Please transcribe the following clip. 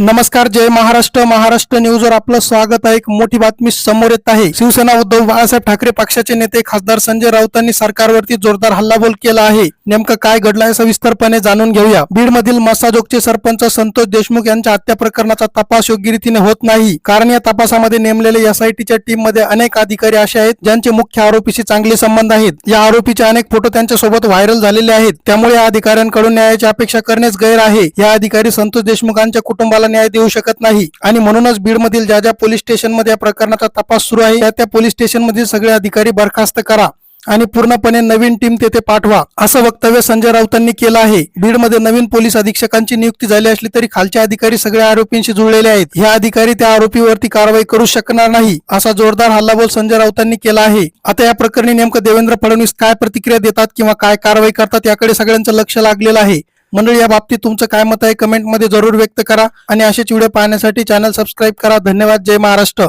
नमस्कार जय महाराष्ट्र. महाराष्ट्र न्यूजवर आपलं स्वागत आहे. एक मोठी बातमी समोर येत आहे. शिवसेना उद्धव बाळासाहेब ठाकरे पक्षाचे नेते खासदार संजय राऊतांनी सरकारवरती जोरदार हल्लाबोल केला आहे. नेमकं काय घडलं आहे सविस्तरपणे जाणून घेऊया. बीड मधील मसाजोगचे सरपंच संतोष देशमुख यांच्या हत्या प्रकरणाचा तपास योग्य रीतीने होत नाही. कारण या तपासामध्ये नेमलेले एसआयटीच्या टीममध्ये अनेक अधिकारी असे आहेत ज्यांचे मुख्य आरोपीशी चांगले संबंध आहेत. या आरोपीचे अनेक फोटो त्यांच्यासोबत व्हायरल झालेले आहेत. त्यामुळे या अधिकाऱ्यांकडून न्यायाची अपेक्षा करणेच गैर आहे. या अधिकारी संतोष देशमुखांच्या कुटुंबाला न्याय देऊ शकत नाही. आणि म्हणूनच बीड मधील ज्या ज्या पोलीस स्टेशनमध्ये या प्रकरणाचा तपास सुरू आहे त्या त्या पोलीस स्टेशन मधील सगळे अधिकारी बरखास्त करा. आणि पूर्णपणे नवीन टीम तेथे पाठवा असं वक्तव्य संजय राऊतांनी केलं आहे. बीडमध्ये नवीन पोलीस अधीक्षकांची नियुक्ती झाली असली तरी खालचे अधिकारी सगळ्या आरोपींशी जुळलेले आहेत. हे अधिकारी त्या आरोपीवरती कारवाई करू शकणार नाही असा जोरदार हल्लाबोल संजय राऊतांनी केला आहे. आता या प्रकरणी नेमकं देवेंद्र फडणवीस काय प्रतिक्रिया देतात किंवा काय कारवाई करतात याकडे सगळ्यांचं लक्ष लागलेलं आहे. मंडळी या बाबतीत तुमचं काय मत आहे? कमेंटमध्ये जरूर व्यक्त करा आणि असेच व्हिडिओ पाहण्यासाठी चॅनल सबस्क्राईब करा. धन्यवाद. जय महाराष्ट्र.